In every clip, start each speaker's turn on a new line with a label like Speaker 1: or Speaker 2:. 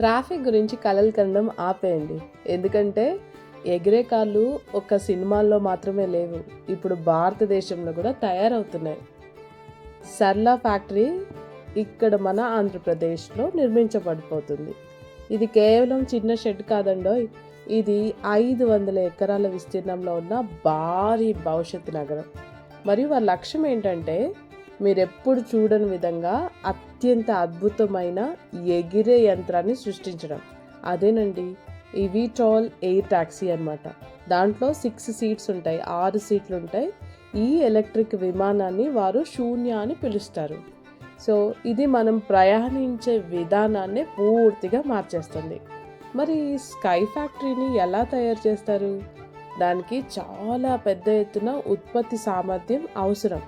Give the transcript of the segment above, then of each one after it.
Speaker 1: Traffic గురించి కలలు కనడం ఆపేయండి. ఎందుకంటే ఎగిరే కార్లు ఒక సినిమాల్లో మాత్రమే లేవు. ఇప్పుడు భారతదేశంలో కూడా తయారవుతున్నాయి. సర్లా ఫ్యాక్టరీ ఇక్కడ మన ఆంధ్రప్రదేశ్లో నిర్మించబడిపోతుంది. ఇది కేవలం చిన్న షెడ్ కాదండోయ్ ఇది ఐదు వందల ఎకరాల విస్తీర్ణంలో ఉన్న భారీ భవిష్యత్ నగరం. మరియు వారి లక్ష్యం ఏంటంటే మీరెప్పుడు చూడని విధంగా అత్యంత అద్భుతమైన ఎగిరే యంత్రాన్ని సృష్టించడం. అదేనండి ఈ వీటాల్ ఎయిర్ ట్యాక్సీ అన్నమాట. దాంట్లో సిక్స్ సీట్స్ ఉంటాయి ఆరు సీట్లు ఉంటాయి. ఈ ఎలక్ట్రిక్ విమానాన్ని వారు శూన్య అని పిలుస్తారు. సో ఇది మనం ప్రయాణించే విధానాన్ని పూర్తిగా మార్చేస్తుంది. మరి స్కై ఫ్యాక్టరీని ఎలా తయారు చేస్తారు? దానికి చాలా పెద్ద ఎత్తున ఉత్పత్తి సామర్థ్యం అవసరం.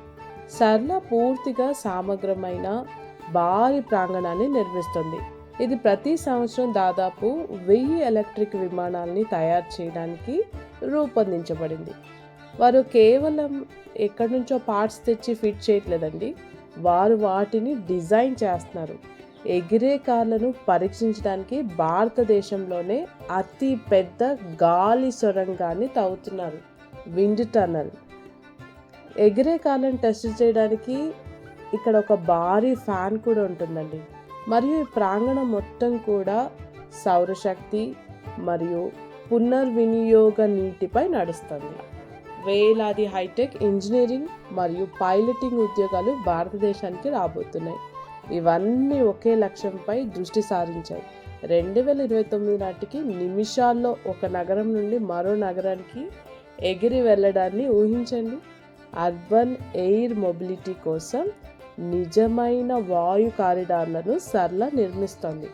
Speaker 1: సర్ణ పూర్తిగా సమగ్రమైన భారీ ప్రాంగణాన్ని నిర్మిస్తుంది. ఇది ప్రతి సంవత్సరం దాదాపు వెయ్యి ఎలక్ట్రిక్ విమానాలని తయారు చేయడానికి రూపొందించబడింది. వారు కేవలం ఎక్కడి నుంచో పార్ట్స్ తెచ్చి ఫిట్ చేయట్లేదండి. వారు వాటిని డిజైన్ చేస్తున్నారు. ఎగిరే కార్లను పరీక్షించడానికి భారతదేశంలోనే అతి పెద్ద గాలి సొరంగాన్ని తవ్వుతున్నారు. Wind tunnel. ఎగిరే కాలం టెస్ట్ చేయడానికి ఇక్కడ ఒక భారీ ఫ్యాన్ కూడా ఉంటుందండి. మరియు ఈ ప్రాంగణం మొత్తం కూడా సౌరశక్తి మరియు పునర్వినియోగ నీటిపై నడుస్తుంది. వేలాది హైటెక్ ఇంజనీరింగ్ మరియు పైలటింగ్ ఉద్యోగాలు భారతదేశానికి రాబోతున్నాయి. ఇవన్నీ ఒకే లక్ష్యంపై దృష్టి సారించాయి. రెండు వేల ఇరవై తొమ్మిది నాటికి నిమిషాల్లో ఒక నగరం నుండి మరో నగరానికి ఎగిరి వెళ్ళడాన్ని ఊహించండి. అర్బన్ ఎయిర్ మొబిలిటీ కోసం నిజమైన వాయు కారిడార్లను సర్ల నిర్మిస్తోంది.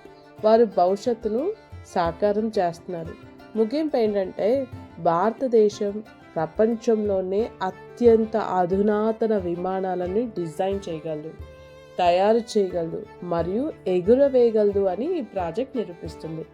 Speaker 1: వారు భవిష్యత్తును సాకారం చేస్తున్నారు. ముగింపు ఏంటంటే భారతదేశం ప్రపంచంలోనే అత్యంత అధునాతన విమానాలను డిజైన్ చేయగలదు తయారు చేయగలదు మరియు ఎగురవేయగలదు అని ఈ ప్రాజెక్ట్ నిరూపిస్తుంది.